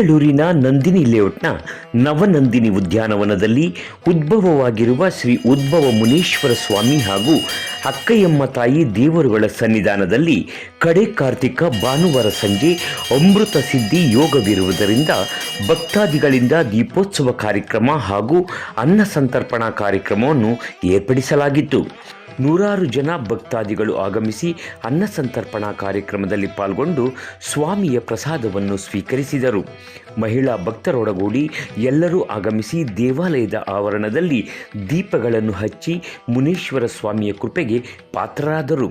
ಬೆಂಗಳೂರಿನ ನಂದಿನಿ ಲೇಔಟ್ನ ನವನಂದಿನಿ ಉದ್ಯಾನವನದಲ್ಲಿ ಉದ್ಭವವಾಗಿರುವ ಶ್ರೀ ಉದ್ಭವ ಮುನೀಶ್ವರ ಸ್ವಾಮಿ ಹಾಗೂ ಅಕ್ಕಯ್ಯಮ್ಮ ತಾಯಿ ದೇವರುಗಳ ಸನ್ನಿಧಾನದಲ್ಲಿ ಕಡೆ ಕಾರ್ತಿಕ ಭಾನುವಾರ ಸಂಜೆ ಅಮೃತ ಸಿದ್ಧಿ ಯೋಗವಿರುವುದರಿಂದ ಭಕ್ತಾದಿಗಳಿಂದ ದೀಪೋತ್ಸವ ಕಾರ್ಯಕ್ರಮ ಹಾಗೂ ಅನ್ನ ಸಂತರ್ಪಣಾ ಕಾರ್ಯಕ್ರಮವನ್ನು ಏರ್ಪಡಿಸಲಾಗಿತ್ತು. ನೂರಾರು ಜನ ಭಕ್ತಾದಿಗಳು ಆಗಮಿಸಿ ಅನ್ನಸಂತರ್ಪಣಾ ಕಾರ್ಯಕ್ರಮದಲ್ಲಿ ಪಾಲ್ಗೊಂಡು ಸ್ವಾಮಿಯ ಪ್ರಸಾದವನ್ನು ಸ್ವೀಕರಿಸಿದರು. ಮಹಿಳಾ ಭಕ್ತರೊಡಗೂಡಿ ಎಲ್ಲರೂ ಆಗಮಿಸಿ ದೇವಾಲಯದ ಆವರಣದಲ್ಲಿ ದೀಪಗಳನ್ನು ಹಚ್ಚಿ ಮುನೀಶ್ವರ ಸ್ವಾಮಿಯ ಕೃಪೆಗೆ ಪಾತ್ರರಾದರು.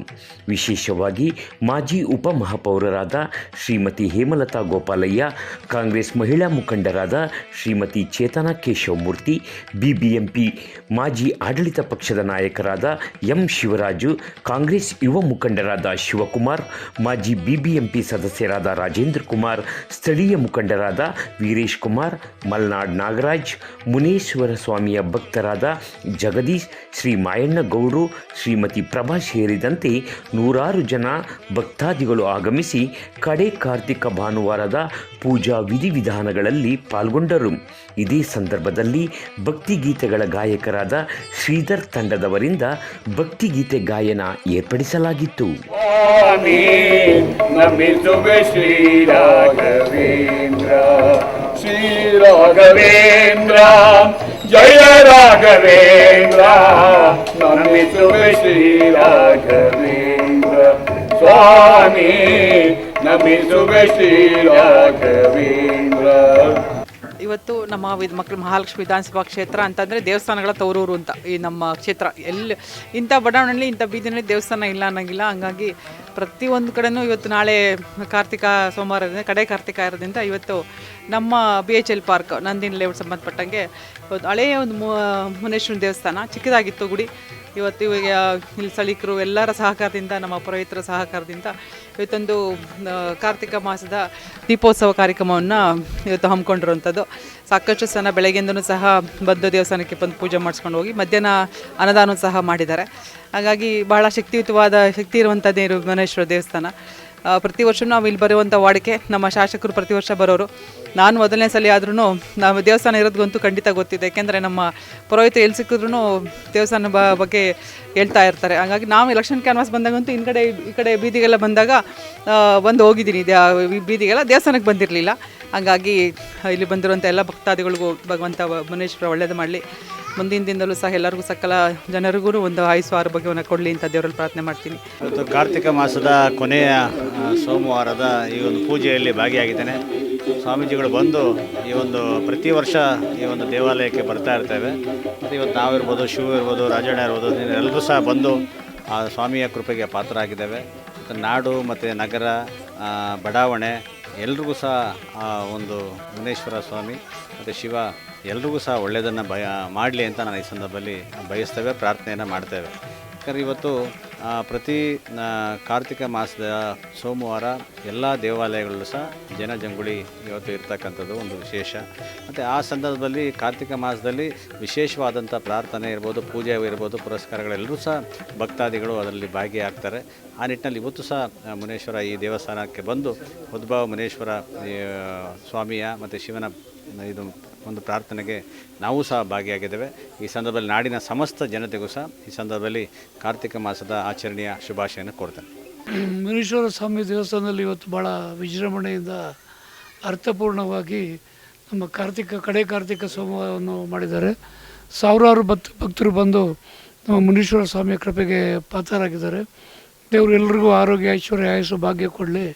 ವಿಶೇಷವಾಗಿ ಮಾಜಿ ಉಪಮಹಾಪೌರರಾದ ಶ್ರೀಮತಿ ಹೇಮಲತಾ ಗೋಪಾಲಯ್ಯ, ಕಾಂಗ್ರೆಸ್ ಮಹಿಳಾ ಮುಖಂಡರಾದ ಶ್ರೀಮತಿ ಚೇತನಾ ಕೇಶವಮೂರ್ತಿ, ಬಿಬಿಎಂಪಿ ಮಾಜಿ ಆಡಳಿತ ಪಕ್ಷದ ನಾಯಕರಾದ ಎಂ ಶಿವರಾಜು, ಕಾಂಗ್ರೆಸ್ ಯುವ ಮುಖಂಡರಾದ ಶಿವಕುಮಾರ್, ಮಾಜಿ ಬಿಬಿಎಂಪಿ ಸದಸ್ಯರಾದ ರಾಜೇಂದ್ರ ಕುಮಾರ್, ಸ್ಥಳೀಯ ಮುಖಂಡರಾದ ವೀರೇಶ್ ಕುಮಾರ್, ಮಲ್ನಾಡ್ ನಾಗರಾಜ್, ಮುನೇಶ್ವರ ಸ್ವಾಮಿಯ ಭಕ್ತರಾದ ಜಗದೀಶ್, ಶ್ರೀ ಮಾಯಣ್ಣ ಗೌಡ್ರು, ಶ್ರೀಮತಿ ಪ್ರಭಾ ಸೇರಿದಂತೆ ನೂರಾರು ಜನ ಭಕ್ತಾದಿಗಳು ಆಗಮಿಸಿ ಕಡೆ ಕಾರ್ತಿಕ ಭಾನುವಾರದ ಪೂಜಾ ವಿಧಿವಿಧಾನಗಳಲ್ಲಿ ಪಾಲ್ಗೊಂಡರು. ಇದೇ ಸಂದರ್ಭದಲ್ಲಿ ಭಕ್ತಿಗೀತೆಗಳ ಗಾಯಕರಾದ ಶ್ರೀಧರ್ ತಂಡದವರಿಂದ ಭಕ್ತಿಗೀತೆ ಗಾಯನ ಏರ್ಪಡಿಸಲಾಗಿತ್ತು. ಸ್ವಾಮಿ ಶ್ರೀರಾಘವೇಂದ್ರ ಜಯ ರಾಘವೇಂದ್ರ ನಮಿಸುವೆ ಶ್ರೀರಾಘವೇಂದ್ರ ಸ್ವಾಮಿ ನಮಿಸುವೆ ಶ್ರೀರಾಘವೇಂದ್ರ ಇವತ್ತು ನಮ್ಮ ವಿದ್ ಮಕ್ಕಳು ಮಹಾಲಕ್ಷ್ಮಿ ವಿಧಾನಸಭಾ ಕ್ಷೇತ್ರ ಅಂತಂದರೆ ದೇವಸ್ಥಾನಗಳ ತವರೂರು ಅಂತ ಈ ನಮ್ಮ ಕ್ಷೇತ್ರ. ಎಲ್ಲಿ ಇಂಥ ಬಡಾವಣೆಯಲ್ಲಿ ಇಂಥ ಬೀದಿನಲ್ಲಿ ದೇವಸ್ಥಾನ ಇಲ್ಲ ಅನ್ನೋಂಗಿಲ್ಲ. ಹಂಗಾಗಿ ಪ್ರತಿಯೊಂದು ಕಡೆನೂ ಇವತ್ತು ನಾಳೆ ಕಾರ್ತಿಕ ಸೋಮವಾರ ಕಡೆ ಕಾರ್ತಿಕ ಇರೋದ್ರಿಂದ ಇವತ್ತು ನಮ್ಮ B H L park Nandini layout ಸಂಬಂಧಪಟ್ಟಂಗೆ ಒಂದು ಹಳೆಯ ಒಂದು ಮುನೇಶ್ವರ ದೇವಸ್ಥಾನ, ಚಿಕ್ಕದಾಗಿತ್ತು ಗುಡಿ. ಇವತ್ತು ಇವಾಗ ಇಲ್ಲಿ ಸ್ಥಳೀಕರು ಎಲ್ಲರ ಸಹಕಾರದಿಂದ, ನಮ್ಮ ಪುರೋಹಿತರ ಸಹಕಾರದಿಂದ ಇವತ್ತೊಂದು ಕಾರ್ತಿಕ ಮಾಸದ ದೀಪೋತ್ಸವ ಕಾರ್ಯಕ್ರಮವನ್ನು ಇವತ್ತು ಹಮ್ಮಿಕೊಂಡಿರುವಂಥದ್ದು. ಸಾಕಷ್ಟು ಜನ ಬೆಳಗ್ಗೆಯಿಂದನೂ ಸಹ ಬಂದು ದೇವಸ್ಥಾನಕ್ಕೆ ಬಂದು ಪೂಜೆ ಮಾಡಿಸ್ಕೊಂಡು ಹೋಗಿ ಮಧ್ಯಾಹ್ನ ಅನ್ನದಾನ ಸಹ ಮಾಡಿದ್ದಾರೆ. ಹಾಗಾಗಿ ಬಹಳ ಶಕ್ತಿಯುತವಾದ, ಶಕ್ತಿ ಇರುವಂಥದ್ದೇ ಇರು ಮನೇಶ್ವರ ದೇವಸ್ಥಾನ. ಪ್ರತಿ ವರ್ಷ ನಾವು ಇಲ್ಲಿ ಬರುವಂಥ ವಾಡಿಕೆ ನಮ್ಮ ಶಾಸಕರು ಪ್ರತಿ ವರ್ಷ ಬರೋರು. ನಾನು ಮೊದಲನೇ ಸಲ ಆದ್ರೂ ನಾವು ದೇವಸ್ಥಾನ ಇರೋದ್ಗಂತೂ ಖಂಡಿತ ಗೊತ್ತಿದೆ. ಯಾಕೆಂದರೆ ನಮ್ಮ ಪುರೋಹಿತ ಎಲ್ಲಿ ಸಿಕ್ಕಿದ್ರು ದೇವಸ್ಥಾನ ಬಗ್ಗೆ ಹೇಳ್ತಾ ಇರ್ತಾರೆ. ಹಾಗಾಗಿ ನಾವು ಎಲೆಕ್ಷನ್ ಕ್ಯಾನ್ವಾಸ್ ಬಂದಾಗಂತೂ ಹಿಂದ್ಗಡೆ ಈ ಕಡೆ ಬೀದಿಗೆಲ್ಲ ಬಂದಾಗ ಬಂದು ಹೋಗಿದ್ದೀನಿ. ದೇ ಬೀದಿಗೆಲ್ಲ ದೇವಸ್ಥಾನಕ್ಕೆ ಬಂದಿರಲಿಲ್ಲ. ಹಾಗಾಗಿ ಇಲ್ಲಿ ಬಂದಿರುವಂಥ ಎಲ್ಲ ಭಕ್ತಾದಿಗಳಿಗೂ ಭಗವಂತ ಮುನೇಶ್ವರ ಒಳ್ಳೇದು ಮಾಡಲಿ. ಮುಂದಿನ ದಿನದಲ್ಲೂ ಸಹ ಎಲ್ಲರಿಗೂ ಸಕಲ ಜನರಿಗೂ ಒಂದು ಆಯುಸ್ಸು, ಆರೋಗ್ಯವನ್ನು ಕೊಡಲಿ ಅಂತ ದೇವರಲ್ಲಿ ಪ್ರಾರ್ಥನೆ ಮಾಡ್ತೀನಿ. ಇವತ್ತು ಕಾರ್ತಿಕ ಮಾಸದ ಕೊನೆಯ ಸೋಮವಾರದ ಈ ಒಂದು ಪೂಜೆಯಲ್ಲಿ ಭಾಗಿಯಾಗಿದ್ದೇನೆ. ಸ್ವಾಮೀಜಿಗಳು ಬಂದು ಈ ಒಂದು ಪ್ರತಿ ವರ್ಷ ಈ ಒಂದು ದೇವಾಲಯಕ್ಕೆ ಬರ್ತಾ ಇರ್ತೇವೆ. ಮತ್ತು ಇವತ್ತು ನಾವಿರ್ಬೋದು, ಶಿವ ಇರ್ಬೋದು, ರಾಜಣ್ಣ ಇರ್ಬೋದು ಎಲ್ಲರೂ ಸಹ ಬಂದು ಆ ಸ್ವಾಮಿಯ ಕೃಪೆಗೆ ಪಾತ್ರರಾಗಿದ್ದೇವೆ. ಮತ್ತು ನಾಡು, ಮತ್ತು ನಗರ ಬಡಾವಣೆ ಎಲ್ರಿಗೂ ಸಹ, ಆ, ಒಂದು ಮುನೇಶ್ವರ ಸ್ವಾಮಿ ಮತ್ತು ಶಿವ, ಎಲ್ರಿಗೂ ಸಹ ಒಳ್ಳೆಯದನ್ನು ಬಯ ಮಾಡಲಿ ಅಂತ ನಾನು ಈ ಸಂದರ್ಭದಲ್ಲಿ ಬಯಸ್ತೇವೆ, ಪ್ರಾರ್ಥನೆಯನ್ನು ಮಾಡ್ತೇವೆ. ಯಾಕಂದರೆ ಇವತ್ತು ಪ್ರತಿ ಕಾರ್ತಿಕ ಮಾಸದ ಸೋಮವಾರ ಎಲ್ಲ ದೇವಾಲಯಗಳಲ್ಲೂ ಸಹ ಜನಜಂಗುಳಿ ಇವತ್ತು ಇರ್ತಕ್ಕಂಥದ್ದು ಒಂದು ವಿಶೇಷ. ಮತ್ತು ಆ ಸಂದರ್ಭದಲ್ಲಿ ಕಾರ್ತಿಕ ಮಾಸದಲ್ಲಿ ವಿಶೇಷವಾದಂಥ ಪ್ರಾರ್ಥನೆ ಇರ್ಬೋದು, ಪೂಜೆ ಇರ್ಬೋದು, ಪುರಸ್ಕಾರಗಳೆಲ್ಲರೂ ಸಹ ಭಕ್ತಾದಿಗಳು ಅದರಲ್ಲಿ ಭಾಗಿಯಾಗ್ತಾರೆ. ಆ ನಿಟ್ಟಿನಲ್ಲಿ ಇವತ್ತು ಸಹ ಮುನೇಶ್ವರ ಈ ದೇವಸ್ಥಾನಕ್ಕೆ ಬಂದು ಉದ್ಭವ ಮುನೇಶ್ವರ ಸ್ವಾಮಿಯ ಮತ್ತು ಶಿವನ, ಇದು ಒಂದು ಪ್ರಾರ್ಥನೆಗೆ ನಾವು ಸಹ ಭಾಗಿಯಾಗಿದ್ದೇವೆ. ಈ ಸಂದರ್ಭದಲ್ಲಿ ನಾಡಿನ ಸಮಸ್ತ ಜನತೆಗೂ ಸಹ ಈ ಸಂದರ್ಭದಲ್ಲಿ ಕಾರ್ತಿಕ ಮಾಸದ ಆಚರಣೆಯ ಶುಭಾಶಯನ ಕೋರ್ತೇನೆ. ಮುನೀಶ್ವರ ಸ್ವಾಮಿ ದೇವಸ್ಥಾನದಲ್ಲಿ ಇವತ್ತು ಭಾಳ ವಿಜೃಂಭಣೆಯಿಂದ ಅರ್ಥಪೂರ್ಣವಾಗಿ ನಮ್ಮ ಕಾರ್ತಿಕ, ಕಡೆ ಕಾರ್ತಿಕ ಸೋಮವಾರವನ್ನು ಮಾಡಿದ್ದಾರೆ. ಸಾವಿರಾರು ಭಕ್ತ, ಭಕ್ತರು ಬಂದು ನಮ್ಮ ಮುನೀಶ್ವರ ಸ್ವಾಮಿಯ ಕೃಪೆಗೆ ಪಾತ್ರರಾಗಿದ್ದಾರೆ. ದೇವರು ಎಲ್ರಿಗೂ ಆರೋಗ್ಯ, ಐಶ್ವರ್ಯ, ಆಯಸ್ಸು, ಭಾಗ್ಯ ಕೊಡಲಿ.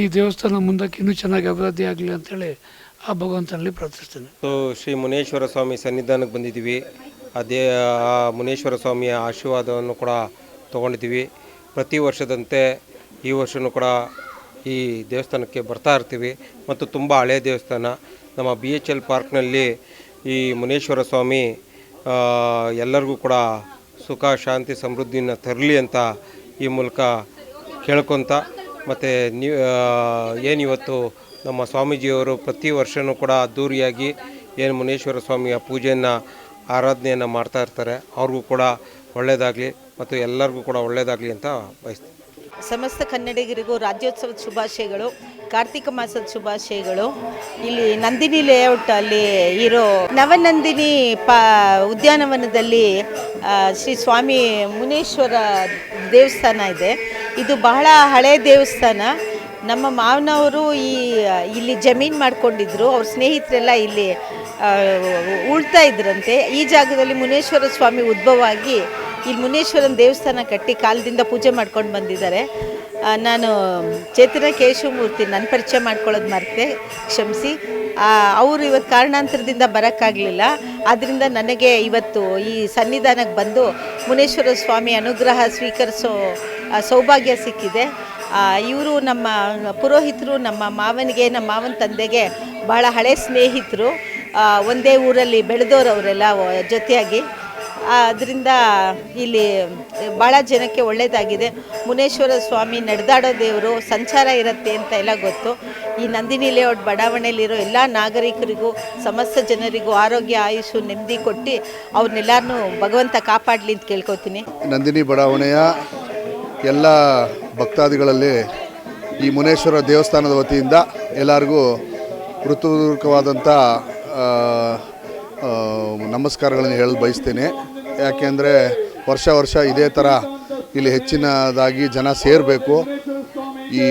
ಈ ದೇವಸ್ಥಾನ ಮುಂದಕ್ಕೆ ಇನ್ನೂ ಚೆನ್ನಾಗಿ ಅಭಿವೃದ್ಧಿ ಆಗಲಿ ಅಂತೇಳಿ ಆ ಭಗವಂತನಲ್ಲಿ ಪ್ರಾರ್ಥಿಸ್ತೇನೆ. ಸೊ ಶ್ರೀ ಮುನೇಶ್ವರ ಸ್ವಾಮಿ ಸನ್ನಿಧಾನಕ್ಕೆ ಬಂದಿದ್ದೀವಿ. ಅದೇ, ಆ ಮುನೇಶ್ವರ ಸ್ವಾಮಿಯ ಆಶೀರ್ವಾದವನ್ನು ಕೂಡ ತೊಗೊಂಡಿದ್ದೀವಿ. ಪ್ರತಿ ವರ್ಷದಂತೆ ಈ ವರ್ಷವೂ ಕೂಡ ಈ ದೇವಸ್ಥಾನಕ್ಕೆ ಬರ್ತಾ ಇರ್ತೀವಿ. ಮತ್ತು ತುಂಬ ಹಳೆಯ ದೇವಸ್ಥಾನ. ನಮ್ಮ ಬಿ ಎಚ್ ಎಲ್ ಪಾರ್ಕ್ನಲ್ಲಿ ಈ ಮುನೇಶ್ವರ ಸ್ವಾಮಿ ಎಲ್ಲರಿಗೂ ಕೂಡ ಸುಖ, ಶಾಂತಿ, ಸಮೃದ್ಧಿಯನ್ನು ತರಲಿ ಅಂತ ಈ ಮೂಲಕ ಕೇಳ್ಕೊತ, ಮತ್ತು ನೀವು ಏನಿವತ್ತು ನಮ್ಮ ಸ್ವಾಮೀಜಿಯವರು ಪ್ರತಿ ವರ್ಷವೂ ಕೂಡ ಅದ್ದೂರಿಯಾಗಿ ಏನು ಮುನೇಶ್ವರ ಸ್ವಾಮಿಯ ಪೂಜೆಯನ್ನು, ಆರಾಧನೆಯನ್ನು ಮಾಡ್ತಾ ಇರ್ತಾರೆ. ಅವ್ರಿಗೂ ಕೂಡ ಒಳ್ಳೆಯದಾಗಲಿ ಮತ್ತು ಎಲ್ಲರಿಗೂ ಕೂಡ ಒಳ್ಳೆಯದಾಗಲಿ ಅಂತ ಬಯಸ್ತೀನಿ. ಸಮಸ್ತ ಕನ್ನಡಿಗರಿಗೂ ರಾಜ್ಯೋತ್ಸವದ ಶುಭಾಶಯಗಳು, ಕಾರ್ತಿಕ ಮಾಸದ ಶುಭಾಶಯಗಳು. ಇಲ್ಲಿ ನಂದಿನಿ ಲೇಔಟ್ ಅಲ್ಲಿ ಇರೋ ನವನಂದಿನಿ ಪ, ಉದ್ಯಾನವನದಲ್ಲಿ ಶ್ರೀ ಸ್ವಾಮಿ ಮುನೇಶ್ವರ ದೇವಸ್ಥಾನ ಇದೆ. ಇದು ಬಹಳ ಹಳೆ ದೇವಸ್ಥಾನ. ನಮ್ಮ ಮಾವನವರು ಈ, ಇಲ್ಲಿ ಜಮೀನು ಮಾಡ್ಕೊಂಡಿದ್ರು. ಅವ್ರ ಸ್ನೇಹಿತರೆಲ್ಲ ಇಲ್ಲಿ ಉಳ್ತಾ ಇದ್ರಂತೆ. ಈ ಜಾಗದಲ್ಲಿ ಮುನೇಶ್ವರ ಸ್ವಾಮಿ ಉದ್ಭವ ಆಗಿ ಇಲ್ಲಿ ಮುನೇಶ್ವರನ ದೇವಸ್ಥಾನ ಕಟ್ಟಿ ಕಾಲದಿಂದ ಪೂಜೆ ಮಾಡ್ಕೊಂಡು ಬಂದಿದ್ದಾರೆ. ನಾನು ಚೇತನ ಕೇಶವಮೂರ್ತಿ ನನ್ನ ಪರಿಚಯ ಮಾಡ್ಕೊಳ್ಳೋದು ಮರ್ತೆ, ಕ್ಷಮಿಸಿ. ಅವರು ಇವತ್ತು ಕಾರಣಾಂತರದಿಂದ ಬರೋಕ್ಕಾಗಲಿಲ್ಲ. ಆದ್ದರಿಂದ ನನಗೆ ಇವತ್ತು ಈ ಸನ್ನಿಧಾನಕ್ಕೆ ಬಂದು ಮುನೇಶ್ವರ ಸ್ವಾಮಿ ಅನುಗ್ರಹ ಸ್ವೀಕರಿಸೋ ಸೌಭಾಗ್ಯ ಸಿಕ್ಕಿದೆ. ಇವರು ನಮ್ಮ ಪುರೋಹಿತರು, ನಮ್ಮ ಮಾವನಿಗೆ, ನಮ್ಮ ಮಾವನ ತಂದೆಗೆ ಭಾಳ ಹಳೆ ಸ್ನೇಹಿತರು. ಒಂದೇ ಊರಲ್ಲಿ ಬೆಳೆದವರು ಅವರೆಲ್ಲ ಜೊತೆಯಾಗಿ. ಅದರಿಂದ ಇಲ್ಲಿ ಭಾಳ ಜನಕ್ಕೆ ಒಳ್ಳೆಯದಾಗಿದೆ ಮುನೇಶ್ವರ ಸ್ವಾಮಿ ನಡೆದಾಡೋ ದೇವರು, ಸಂಚಾರ ಇರುತ್ತೆ ಅಂತ ಎಲ್ಲ ಗೊತ್ತು. ಈ ನಂದಿನಿ ಲೇಔಟ್ ಬಡಾವಣೆಯಲ್ಲಿರೋ ಎಲ್ಲ ನಾಗರಿಕರಿಗೂ, ಸಮಸ್ತ ಜನರಿಗೂ ಆರೋಗ್ಯ, ಆಯುಷು ನೆಮ್ಮದಿ ಕೊಟ್ಟು ಅವ್ರನ್ನೆಲ್ಲರನ್ನೂ ಭಗವಂತ ಕಾಪಾಡಲಿ ಅಂತ ಕೇಳ್ಕೊತೀನಿ. ನಂದಿನಿ ಬಡಾವಣೆಯ ಎಲ್ಲ ಭಕ್ತಾದಿಗಳಲ್ಲಿ ಈ ಮುನೇಶ್ವರ ದೇವಸ್ಥಾನದ ವತಿಯಿಂದ ಎಲ್ಲರಿಗೂ ಋತುಪೂರ್ವಕವಾದಂಥ ನಮಸ್ಕಾರಗಳನ್ನು ಹೇಳಲು ಬಯಸ್ತೇನೆ. ಯಾಕೆಂದರೆ ವರ್ಷ ವರ್ಷ ಇದೇ ಥರ ಇಲ್ಲಿ ಹೆಚ್ಚಿನದಾಗಿ ಜನ ಸೇರಬೇಕು. ಈ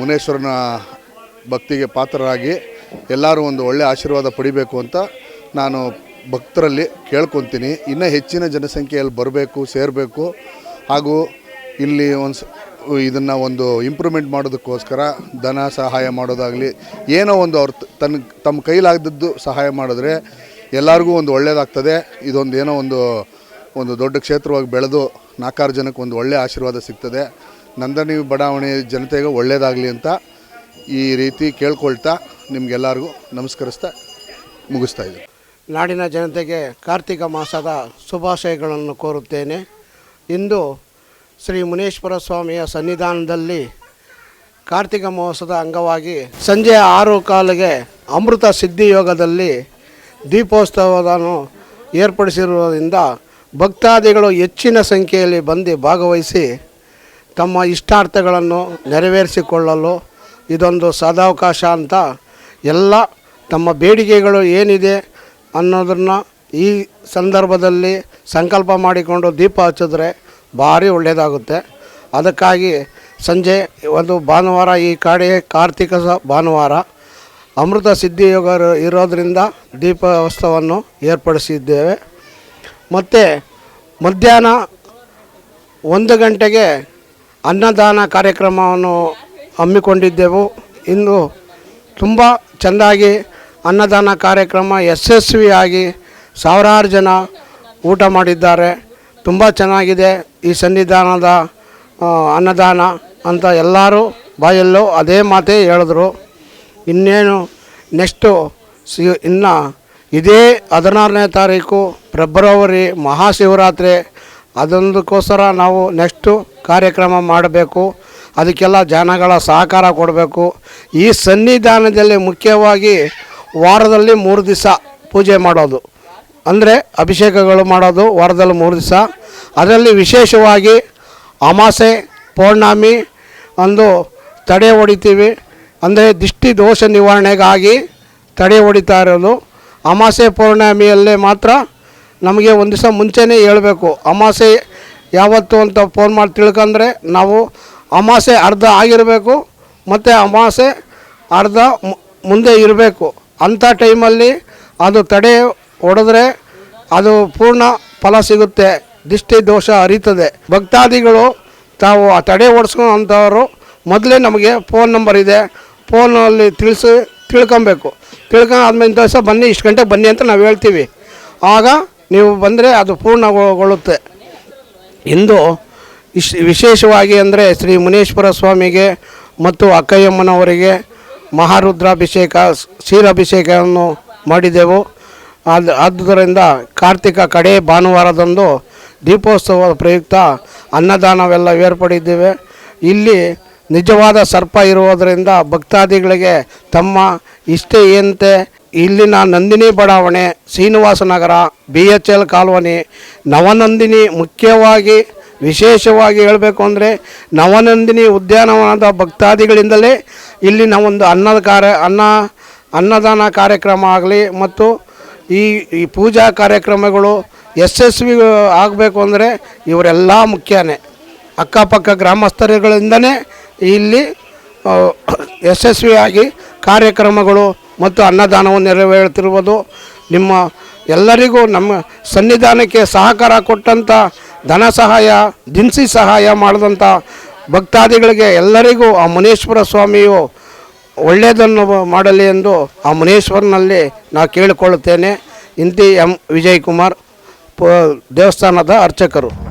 ಮುನೇಶ್ವರನ ಭಕ್ತಿಗೆ ಪಾತ್ರರಾಗಿ ಎಲ್ಲರೂ ಒಂದು ಒಳ್ಳೆಯ ಆಶೀರ್ವಾದ ಪಡಿಬೇಕು ಅಂತ ನಾನು ಭಕ್ತರಲ್ಲಿ ಕೇಳ್ಕೊತೀನಿ. ಇನ್ನೂ ಹೆಚ್ಚಿನ ಜನಸಂಖ್ಯೆಯಲ್ಲಿ ಬರಬೇಕು, ಸೇರಬೇಕು. ಹಾಗೂ ಇಲ್ಲಿ ಒಂದು ಇದನ್ನು ಒಂದು ಇಂಪ್ರೂವ್ಮೆಂಟ್ ಮಾಡೋದಕ್ಕೋಸ್ಕರ ಧನ ಸಹಾಯ ಮಾಡೋದಾಗಲಿ, ಏನೋ ಒಂದು ಅವ್ರು ತನ್ನ ತಮ್ಮ ಕೈಲಾಗದ್ದು ಸಹಾಯ ಮಾಡಿದ್ರೆ ಎಲ್ಲರಿಗೂ ಒಂದು ಒಳ್ಳೆಯದಾಗ್ತದೆ ಇದೊಂದು ಏನೋ ಒಂದು ಒಂದು ದೊಡ್ಡ ಕ್ಷೇತ್ರವಾಗಿ ಬೆಳೆದು ನಾಲ್ಕಾರು ಜನಕ್ಕೆ ಒಂದು ಒಳ್ಳೆಯ ಆಶೀರ್ವಾದ ಸಿಗ್ತದೆ. ನಂದನಿ ಬಡಾವಣೆ ಜನತೆಗೆ ಒಳ್ಳೆಯದಾಗಲಿ ಅಂತ ಈ ರೀತಿ ಕೇಳ್ಕೊಳ್ತಾ ನಿಮಗೆಲ್ಲರಿಗೂ ನಮಸ್ಕರಿಸ್ತಾ ಮುಗಿಸ್ತಾ ಇದ್ದೀನಿ. ನಾಡಿನ ಜನತೆಗೆ ಕಾರ್ತಿಕ ಮಾಸದ ಶುಭಾಶಯಗಳನ್ನು ಕೋರುತ್ತೇನೆ. ಇಂದು ಶ್ರೀ ಮುನೇಶ್ವರ ಸ್ವಾಮಿಯ ಸನ್ನಿಧಾನದಲ್ಲಿ ಕಾರ್ತಿಕ ಮಹೋತ್ಸವದ ಅಂಗವಾಗಿ ಸಂಜೆ ಆರು ಕಾಲಿಗೆ ಅಮೃತ ಸಿದ್ಧಿಯೋಗದಲ್ಲಿ ದೀಪೋತ್ಸವವನ್ನು ಏರ್ಪಡಿಸಿರುವುದರಿಂದ ಭಕ್ತಾದಿಗಳು ಹೆಚ್ಚಿನ ಸಂಖ್ಯೆಯಲ್ಲಿ ಬಂದು ಭಾಗವಹಿಸಿ ತಮ್ಮ ಇಷ್ಟಾರ್ಥಗಳನ್ನು ನೆರವೇರಿಸಿಕೊಳ್ಳಲು ಇದೊಂದು ಸದಾವಕಾಶ ಅಂತ ಎಲ್ಲ ತಮ್ಮ ಬೇಡಿಕೆಗಳು ಏನಿದೆ ಅನ್ನೋದನ್ನು ಈ ಸಂದರ್ಭದಲ್ಲಿ ಸಂಕಲ್ಪ ಮಾಡಿಕೊಂಡು ದೀಪ ಹಚ್ಚಿದ್ರೆ ಭಾರಿ ಒಳ್ಳೆಯದಾಗುತ್ತೆ ಅದಕ್ಕಾಗಿ ಸಂಜೆ ಒಂದು ಭಾನುವಾರ ಈ ಕಡೆ ಕಾರ್ತಿಕ ಭಾನುವಾರ ಅಮೃತ ಸಿದ್ಧಿಯೋಗ ಇರೋ- ಇರೋದರಿಂದ ದೀಪೋತ್ಸವವನ್ನು ಏರ್ಪಡಿಸಿದ್ದೇವೆ. ಮತ್ತು ಮಧ್ಯಾಹ್ನ ಒಂದು ಗಂಟೆಗೆ ಅನ್ನದಾನ ಕಾರ್ಯಕ್ರಮವನ್ನು ಹಮ್ಮಿಕೊಂಡಿದ್ದೆವು. ಇಂದು ತುಂಬ ಚೆಂದಾಗಿ ಅನ್ನದಾನ ಕಾರ್ಯಕ್ರಮ ಯಶಸ್ವಿಯಾಗಿ ಸಾವಿರಾರು ಜನ ಊಟ ಮಾಡಿದ್ದಾರೆ. ತುಂಬ ಚೆನ್ನಾಗಿದೆ ಈ ಸನ್ನಿಧಾನದ ಅನ್ನದಾನ ಅಂತ ಎಲ್ಲರೂ ಬಾಯಲ್ಲೂ ಅದೇ ಮಾತೇ ಹೇಳಿದ್ರು. ಇನ್ನೇನು ನೆಕ್ಸ್ಟು ಸಿ, ಇನ್ನು ಇದೇ ಹದಿನಾರನೇ ತಾರೀಕು ಫೆಬ್ರವರಿ ಮಹಾಶಿವರಾತ್ರಿ, ಅದೊಂದಕ್ಕೋಸ್ಕರ ನಾವು ನೆಕ್ಸ್ಟು ಕಾರ್ಯಕ್ರಮ ಮಾಡಬೇಕು. ಅದಕ್ಕೆಲ್ಲ ಜನಗಳ ಸಹಕಾರ ಕೊಡಬೇಕು. ಈ ಸನ್ನಿಧಾನದಲ್ಲಿ ಮುಖ್ಯವಾಗಿ ವಾರದಲ್ಲಿ ಮೂರು ದಿವಸ ಪೂಜೆ ಮಾಡೋದು. ಅಂದರೆ ಅಭಿಷೇಕಗಳು ಮಾಡೋದು ವಾರದಲ್ಲಿ ಮೂರು ದಿವಸ. ಅದರಲ್ಲಿ ವಿಶೇಷವಾಗಿ ಅಮಾಸೆ, ಪೌರ್ಣಮಿ ಅಂದು ತಡೆ ಹೊಡಿತೀವಿ. ಅಂದರೆ ದಿಷ್ಟಿ ದೋಷ ನಿವಾರಣೆಗಾಗಿ ತಡೆ ಹೊಡಿತಾ ಇರೋದು. ಅಮಾಸೆ, ಪೌರ್ಣಮಿಯಲ್ಲೇ ಮಾತ್ರ ನಮಗೆ ಒಂದು ದಿವಸ ಮುಂಚೆನೇ ಹೇಳಬೇಕು. ಅಮಾಸೆ ಯಾವತ್ತು ಅಂತ ಫೋನ್ ಮಾಡಿ ತಿಳ್ಕೊಂಡ್ರೆ ನಾವು ಅಮಾಸೆ ಅರ್ಧ ಆಗಿರಬೇಕು, ಮತ್ತು ಅಮಾಸೆ ಅರ್ಧ ಮುಂದೆ ಇರಬೇಕು. ಅಂಥ ಟೈಮಲ್ಲಿ ಅದು ತಡೆ ಹೊಡೆದ್ರೆ ಅದು ಪೂರ್ಣ ಫಲ ಸಿಗುತ್ತೆ. ದಿಷ್ಟಿ ದೋಷ ಅರಿತದೆ ಭಕ್ತಾದಿಗಳು ತಾವು ಆ ತಡೆ ಓಡಿಸ್ಕೊಂಡಂಥವ್ರು ಮೊದಲೇ ನಮಗೆ ಫೋನ್ ನಂಬರ್ ಇದೆ. ಫೋನಲ್ಲಿ ತಿಳಿಸಿ ತಿಳ್ಕೊಬೇಕು. ತಿಳ್ಕೊಂಡಾದ್ಮೇಲೆ ಇಂಥ ದಿವಸ ಬನ್ನಿ, ಇಷ್ಟು ಗಂಟೆಗೆ ಬನ್ನಿ ಅಂತ ನಾವು ಹೇಳ್ತೀವಿ. ಆಗ ನೀವು ಬಂದರೆ ಅದು ಪೂರ್ಣಗೊಳ್ಳುತ್ತೆ. ಇಂದು ಇಶ್ ವಿಶೇಷವಾಗಿ ಅಂದರೆ ಶ್ರೀ ಮುನೇಶ್ವರ ಸ್ವಾಮಿಗೆ ಮತ್ತು ಅಕ್ಕಯ್ಯಮ್ಮನವರಿಗೆ ಮಹಾರುದ್ರಾಭಿಷೇಕ ಕ್ಷೀರಾಭಿಷೇಕವನ್ನು ಮಾಡಿದೆವು. ಅದು ಆದ್ದರಿಂದ ಕಾರ್ತಿಕ ಕಡೆ ಭಾನುವಾರದಂದು ದೀಪೋತ್ಸವದ ಪ್ರಯುಕ್ತ ಅನ್ನದಾನವೆಲ್ಲ ಏರ್ಪಡಿದ್ದೇವೆ ಇಲ್ಲಿ ನಿಜವಾದ ಸರ್ಪ ಇರುವುದರಿಂದ ಭಕ್ತಾದಿಗಳಿಗೆ ತಮ್ಮ ಇಷ್ಟೆಯಂತೆ ಇಲ್ಲಿನ ನಂದಿನಿ ಬಡಾವಣೆ, Srinivasa Nagar, B H L colony Navanandini ಮುಖ್ಯವಾಗಿ ವಿಶೇಷವಾಗಿ ಹೇಳಬೇಕು ಅಂದರೆ ನವನಂದಿನಿ ಉದ್ಯಾನವನದ ಭಕ್ತಾದಿಗಳಿಂದಲೇ ಇಲ್ಲಿನ ಒಂದು ಅನ್ನದ ಕಾರ್ಯ, ಅನ್ನ ಅನ್ನದಾನ ಕಾರ್ಯಕ್ರಮ ಆಗಲಿ ಮತ್ತು ಈ ಈ ಪೂಜಾ ಕಾರ್ಯಕ್ರಮಗಳು ಯಶಸ್ವಿ ಆಗಬೇಕು ಅಂದರೆ ಇವರೆಲ್ಲ ಮುಖ್ಯನೇ. ಅಕ್ಕಪಕ್ಕ ಗ್ರಾಮಸ್ಥರುಗಳಿಂದನೇ ಇಲ್ಲಿ ಯಶಸ್ವಿಯಾಗಿ ಕಾರ್ಯಕ್ರಮಗಳು ಮತ್ತು ಅನ್ನದಾನವನ್ನು ನೆರವೇರುತ್ತಿರುವುದು ನಿಮ್ಮ ಎಲ್ಲರಿಗೂ ನಮ್ಮ ಸನ್ನಿಧಾನಕ್ಕೆ ಸಹಕಾರ ಕೊಟ್ಟಂಥ ಧನ ಸಹಾಯ, ದಿನಸಿ ಸಹಾಯ ಮಾಡಿದಂಥ ಭಕ್ತಾದಿಗಳಿಗೆ ಎಲ್ಲರಿಗೂ, ಆ ಮುನೇಶ್ವರ ಸ್ವಾಮಿಯು ಒಳ್ಳೆಯದನ್ನು ಮಾಡಲಿ ಎಂದು ಆ ಮುನೇಶ್ವರ್ನಲ್ಲಿ ನಾ ಕೇಳಿಕೊಳ್ಳುತ್ತೇನೆ. ಇಂತಿ ಎಂ. ವಿಜಯ್ ಕುಮಾರ್ ದೇವಸ್ಥಾನದ ಅರ್ಚಕರು.